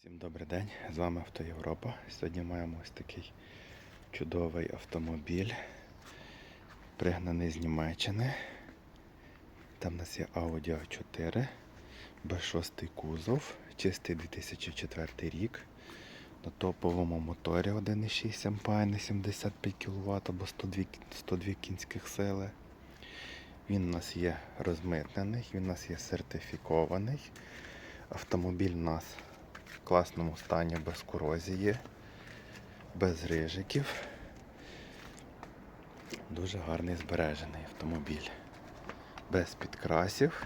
Всім добрий день, з вами Авто Європа. Сьогодні маємо ось такий чудовий автомобіль, пригнаний з Німеччини. Там у нас є Audi A4, B6 кузов, чистий 2004 рік. На топовому моторі 1,6 МПА на 75 кВт або 102, 102 кінських сили. Він у нас є розмитнений, він у нас є сертифікований. Автомобіль у нас в класному стані без корозії, без рижиків. Дуже гарний збережений автомобіль. Без підкрасів.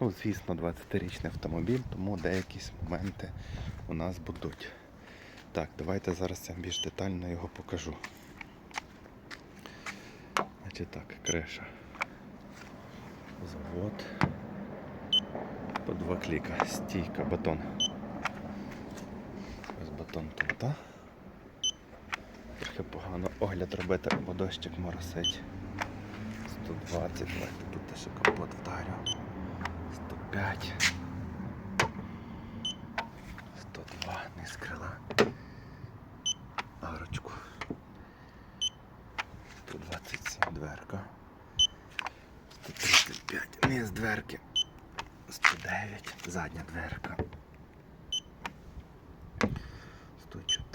Ну, звісно, 20-річний автомобіль, тому деякі моменти у нас будуть. Так, давайте зараз я більш детально його покажу. Значить так, криша. Завод. По два кліка. Стійка, батон. А? Трохи погано огляд робити, бо дощик моросить. 120, давайте тут ще капот вдарю. 105. 102, не з крила. Арочку. 127 дверка. 135, не з дверки. 109, задня дверка.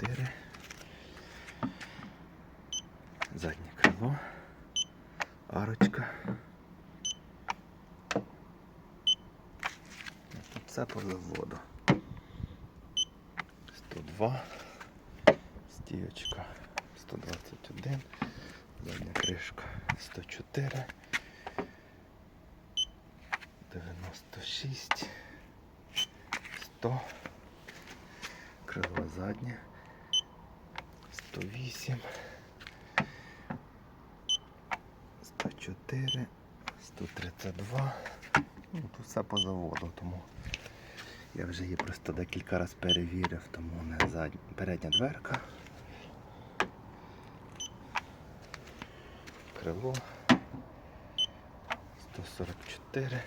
104. Заднє крило. Арочка. Тут все по заводу. 102. Стіючка 121. Задня кришка 104. 96. 100. Крило заднє. 108. 104. 132. Ну, тут все по заводу, тому я вже її просто декілька разів перевірив, тому не задня, передня дверка. Крило. 144.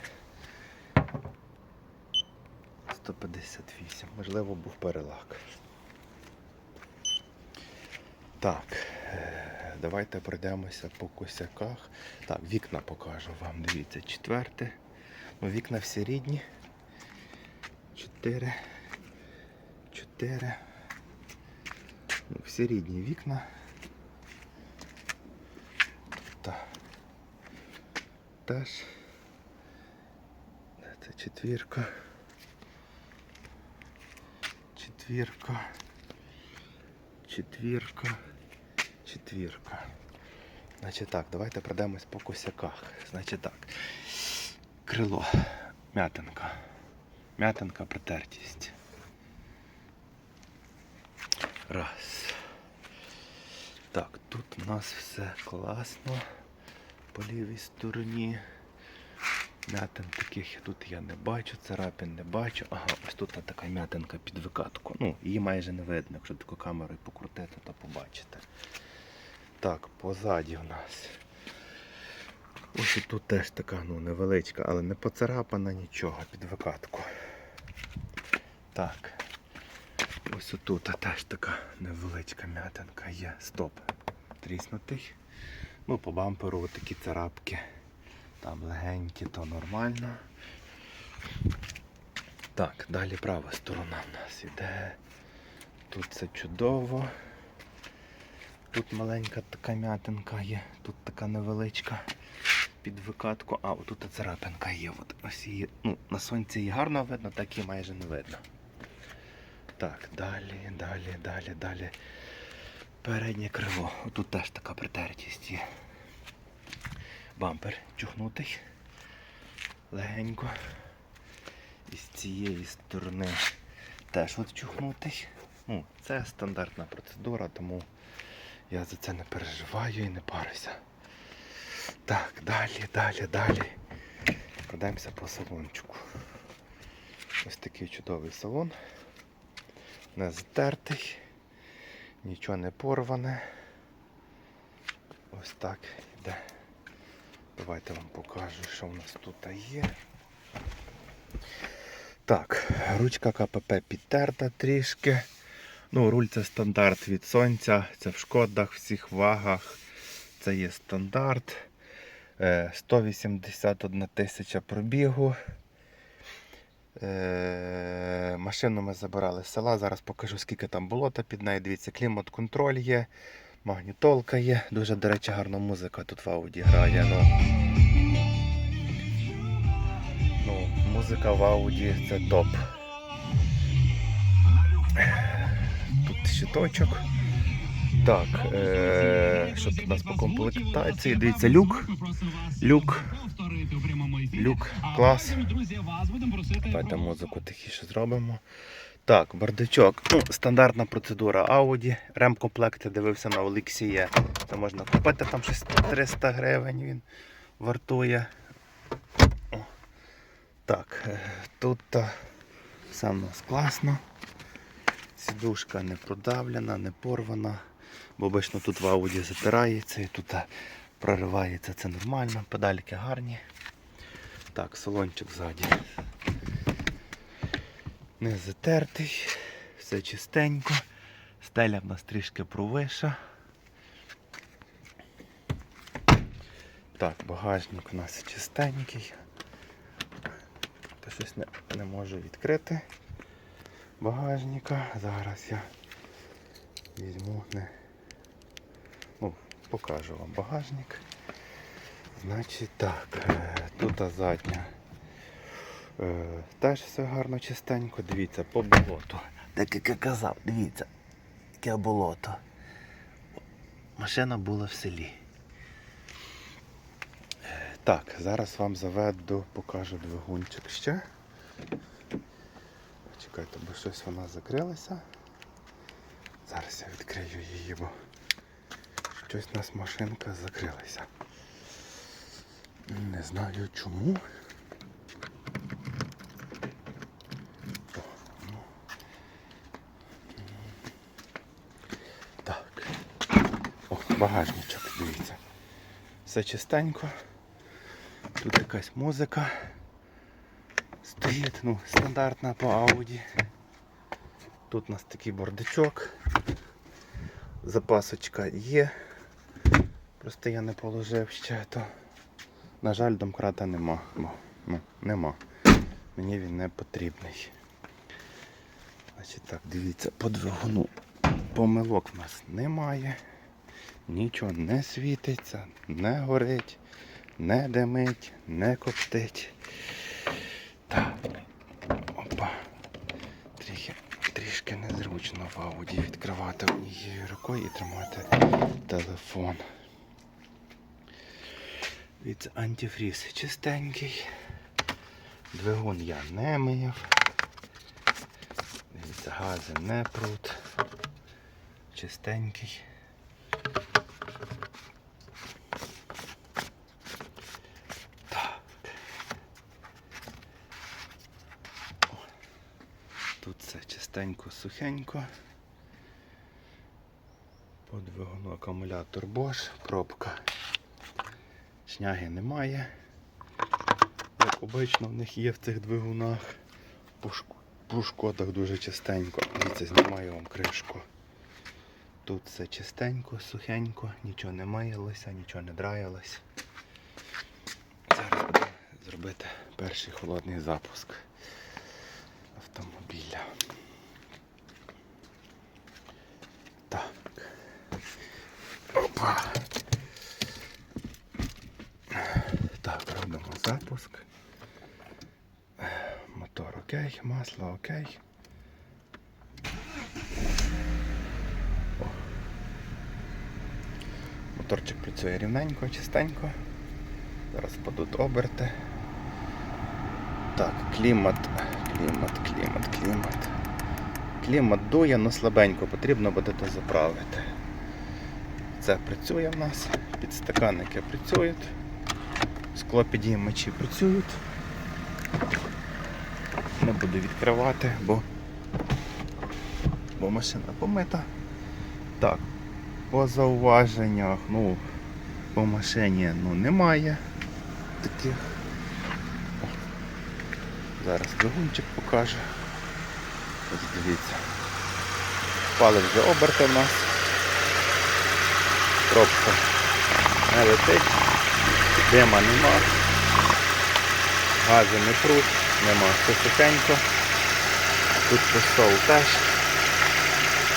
158. Можливо, був перелак. Так, е, давайте пройдемося по косяках. Так, вікна покажу вам. Дивіться, четверте. Ну, вікна всі рідні. Чотири. Чотири. Ну, всі рідні вікна. Тут теж. Це четвірка. Четвірка. Четвірка. Четвірка. Значить так, давайте пройдемось по косяках. Значить так. Крило. М'ятинка. М'ятинка протертість. Раз. Так, тут у нас все класно. По лівій стороні. М'ятин таких тут я не бачу, царапин не бачу. Ага, ось тут така м'ятинка під викатку. Ну, її майже не видно, якщо таку камерою покрутити, то побачите. Так, позаді у нас. Ось тут теж така ну, невеличка, але не поцарапана нічого під викатку. Так. Ось отут теж така невеличка м'ятинка є. Стоп. Тріснутий. Ну, по бамперу такі царапки. Там легенькі, то нормально. Так, далі права сторона в нас іде. Тут це чудово. Тут маленька така м'ятинка є, тут така невеличка під викатку. А, отут царапинка є. От ось її, ну, на сонці її гарно видно, так її майже не видно. Так, далі, далі, далі, далі. Переднє крило. Тут теж така притертість є. Бампер чухнутий. Легенько. І з цієї сторони теж от чухнутий. Ну, це стандартна процедура, тому я за це не переживаю і не парюся. Так, далі, далі, далі. Пройдемося по салончику. Ось такий чудовий салон. Не затертий, нічого не порване. Ось так йде. Давайте вам покажу, що в нас тут є. Так, ручка КПП підтерта трішки. Ну, руль це стандарт від сонця, це в шкодах, всіх вагах. Це є стандарт. Е, 181 тисяча пробігу. Е, Машину ми забирали з села. Зараз покажу, скільки там болота під нею. Дивіться, клімат-контроль є, магнітолка є. Дуже, до речі, гарна музика тут в ауді грає. Ну, ну, музика в ауді це топ. Щиточок. Так, е, що тут у нас по комплектації? Дивіться, люк. Люк. Люк, клас. Давайте музику тихіше зробимо. Так, бардачок. Ну, стандартна процедура Audi. Ремкомплекти дивився на Олексія. Це можна купити там щось 300 гривень він вартує. О. Так, е, тут е, все в нас класно. Сідушка не продавлена, не порвана. Бо обично тут в ауді затирається і тут е, проривається, це нормально, педальки гарні. Так, салончик ззаді. Не затертий, все чистенько. Стеля в нас трішки провиша. Так, багажник у нас чистенький. Та щось не, не можу відкрити багажника. Зараз я візьму не. Ну, покажу вам багажник. Значить так, е, тут задня. Е, Теж все гарно чистенько. Дивіться, по болоту. Так як я казав, дивіться, яке болото. Машина була в селі. Е, Так, зараз вам заведу, покажу двигунчик ще. Чекайте, бо щось вона закрилася. Зараз я відкрию її, бо щось у нас машинка закрилася. Не знаю чому. Ну. Так. О, багажничок, дивіться. Все чистенько. Тут якась музика. Стоїть, ну, стандартна по Audi. Тут у нас такий бордачок. Запасочка є. Просто я не положив ще то. На жаль, домкрата нема. Бо, ну, нема. Мені він не потрібний. Значить так, дивіться, по двигуну помилок в нас немає. Нічого не світиться, не горить, не димить, не коптить. Так. Опа. Трішки, трішки незручно в ауді відкривати однією рукою і тримати телефон. Від антифріз чистенький. Двигун я не мив. Дивіться, гази не прут. Чистенький. Так. О. Тут все чистенько, сухенько. По двигуну акумулятор Bosch, пробка. Шняги немає. Як обично в них є в цих двигунах. По, шкодах дуже чистенько. Дивіться, знімаю вам кришку. Тут все чистенько, сухенько, нічого не маялося, нічого не драялось. Зараз буду зробити перший холодний запуск автомобіля. Опа. Так, робимо запуск. Мотор окей, масло окей. Моторчик працює рівненько, чистенько. Зараз падуть оберти. Так, клімат, клімат, клімат, клімат. Клімат дує, але слабенько, потрібно буде заправити. Це працює в нас, підстаканники працюють, склопідіймачі працюють. Не буду відкривати, бо, бо машина помита. Так, по зауваженнях, ну, по машині ну, немає таких. Зараз двигунчик покаже. Ось дивіться. Впали вже оберти в нас. Пробка не летить, дима нема, гази не пруть, нема. Все сухенько. Тут посол теж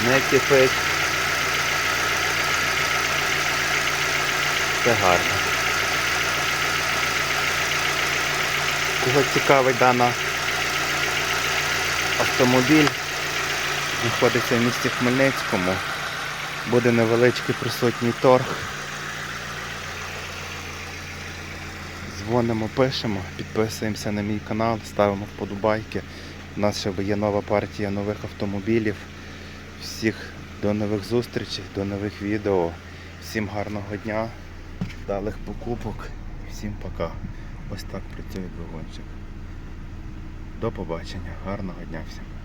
не кипить. Все гарно. Кого цікавить дана автомобіль, знаходиться в місті Хмельницькому. Буде невеличкий присутній торг. Дзвонимо, пишемо, підписуємося на мій канал, ставимо вподобайки. У нас ще є нова партія нових автомобілів. Всіх до нових зустрічей, до нових відео. Всім гарного дня, вдалих покупок. Всім пока. Ось так працює двигунчик. До побачення. Гарного дня всім.